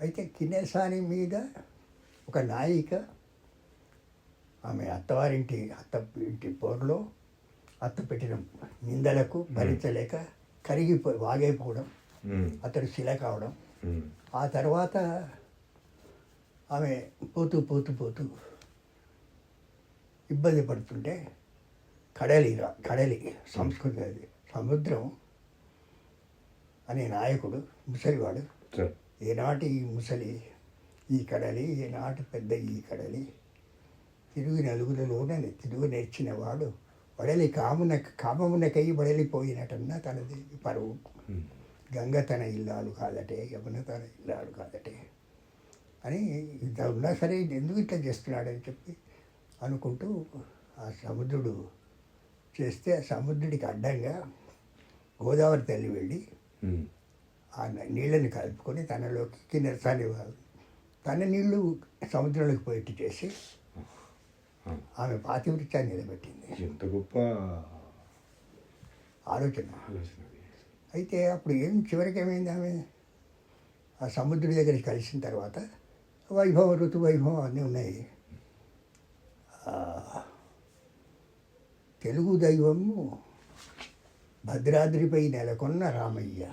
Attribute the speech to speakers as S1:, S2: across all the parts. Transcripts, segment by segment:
S1: అయితే కిన్నెరసాని మీద ఒక నాయిక ఆమె అత్తవారింటి అత్త ఇంటి పోరులో అత్త పెట్టిన నిందలకు భరించలేక కరిగిపోయి వాగైపోవడం. అతడు శిల కావడం. ఆ తర్వాత ఆమె పోతూ పోతూ పోతూ ఇబ్బంది పడుతుంటే కడలి కడలి సంస్కృతి అది సముద్రం అనే నాయకుడు ముసలివాడు. ఏనాటి ఈ ముసలి ఈ కడలి ఏనాటి పెద్ద ఈ కడలి తిరుగు నలుగులలోనే తిరుగు నేర్చిన వాడు వడలి కామున కామమునకై వడలిపోయినటన్న తనది పరువు. గంగ తన ఇల్లాలు కాదటే యమున తన ఇల్లాలు కాదటే అని ఇంత ఉన్నా సరే ఎందుకు ఇట్లా చేస్తున్నాడని చెప్పి అనుకుంటూ ఆ సముద్రుడు చేస్తే ఆ సముద్రుడికి అడ్డంగా గోదావరి తల్లి వెళ్ళి నీళ్ళని కలుపుకొని తనలోకి కిన్నెరసాని తన నీళ్ళు సముద్రంలోకి పోయేట్టు చేసి. ఆమె పాతివృత్యాన్ని నిలబెట్టింది
S2: ఎంత గొప్ప
S1: ఆలోచన. అయితే అప్పుడు ఏం చివరికి ఏమైంది ఆమె ఆ సముద్రుడి దగ్గరికి కలిసిన తర్వాత వైభవం ఋతు వైభవం అన్నీ ఉన్నాయి తెలుగు దైవము భద్రాద్రిపై నెలకొన్న రామయ్య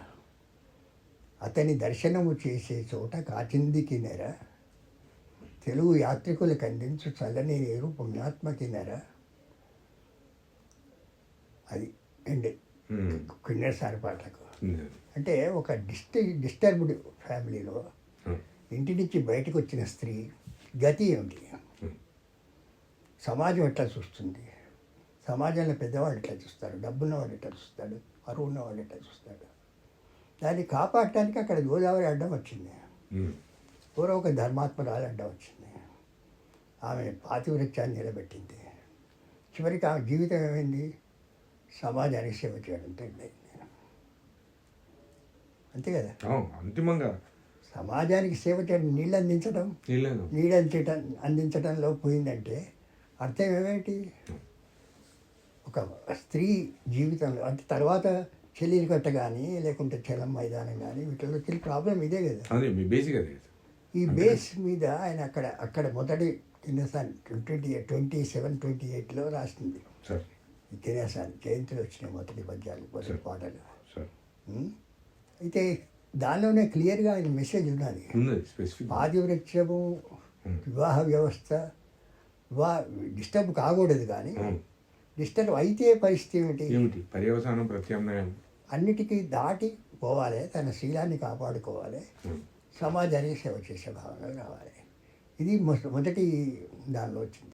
S1: అతని దర్శనము చేసే చోట కాచిందికి నెర తెలుగు యాత్రికులకు అందించు చల్లని నీరు పుణ్యాత్మకి నెర. అది అండి పాటలకు.
S2: ఉంది.
S1: అంటే ఒక డిస్ట డిస్టర్బ్డ్ ఫ్యామిలీలో. ఇంటి నుంచి బయటకు వచ్చిన స్త్రీ గతి ఏమిటి. సమాజం ఎట్లా చూస్తుంది? సమాజంలో పెద్దవాళ్ళు ఎట్లా చూస్తారు? డబ్బున్నవాడు ఎట్లా చూస్తాడు ఉన్నవాడు ఎట్లా చూస్తాడు దాన్ని కాపాడటానికి అక్కడ గోదావరి అడ్డం వచ్చింది. ఎవరో ఒక ధర్మాత్మరాలు అడ్డం వచ్చింది. ఆమె పాతివృత్యాన్ని నిలబెట్టింది. చివరికి ఆమె జీవితం ఏమైంది? సమాజానికి సేవ చేయడంతో అంతే కదా?
S2: అంతిమంగా.
S1: సమాజానికి సేవ చేయడం నీళ్ళు అందించడం నీళ్ళు అందించడం. అందించడంలో పోయిందంటే అర్థం ఏమిటి ఒక స్త్రీ జీవితంలో అంటే తర్వాత చెల్లిని కట్ట కానీ లేకుంటే చలం మైదానం కానీ వీటిలో వచ్చే ప్రాబ్లం ఇదే కదా.
S2: అదే మీ బేసిక్ అదే
S1: ఈ బేస్ మీద ఆయన అక్కడ అక్కడ మొదటి తినేసాను ట్వంటీ ట్వంటీ సెవెన్ ట్వంటీ ఎయిట్లో రాసింది తినేసాను జయంతిలో వచ్చిన మొదటి పద్యాలు మొదటి. పాటలు? అయితే దానిలోనే క్లియర్గా ఆయన మెసేజ్ ఉన్నది.
S2: ఉం.
S1: వివాహ వ్యవస్థ వివాహ డిస్టర్బ్ కాకూడదు కానీ. డిస్టర్బ్ అయితే పరిస్థితి ఏమిటి?
S2: ఏమిటి? పర్యవసానం ప్రత్యామ్నాయం.
S1: అన్నిటికీ దాటి పోవాలి తన శీలాన్ని కాపాడుకోవాలి. సమాజానికి సేవ చేసే భావన రావాలి. ఇది మొ- మొదటి దానిలో వచ్చింది.